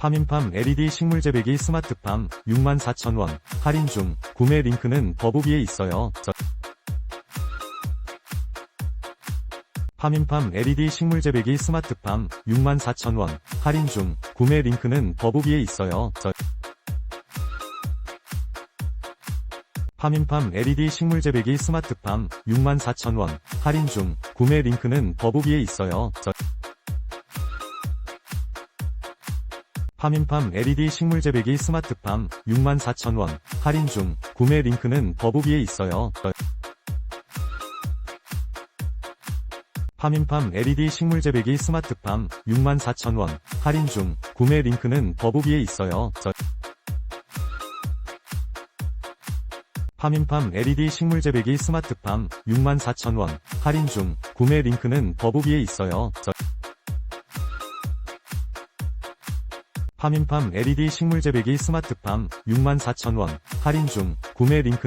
파민팜 LED 식물 재배기 스마트팜 64,000원 할인 중 구매 링크는 더보기에 있어요. 저- 파민팜 LED 식물 재배기 스마트팜 64,000원 할인 중 구매 링크는 더보기에 있어요. 저- 파민팜 LED 식물 재배기 스마트팜 64,000원 할인 중 구매 링크는 더보기에 있어요. 파민팜 LED 식물 재배기 스마트팜 64,000원 할인 중 구매 링크는 더보기에 있어요. 저- 파민팜 LED 식물 재배기 스마트팜 64,000원 할인 중 구매 링크는 더보기에 있어요. 저- 파민팜 LED 식물 재배기 스마트팜 64,000원 할인 중 구매 링크는 더보기에 있어요. 파민팜 LED 식물 재배기 스마트팜 64,000원. 할인 중. 구매 링크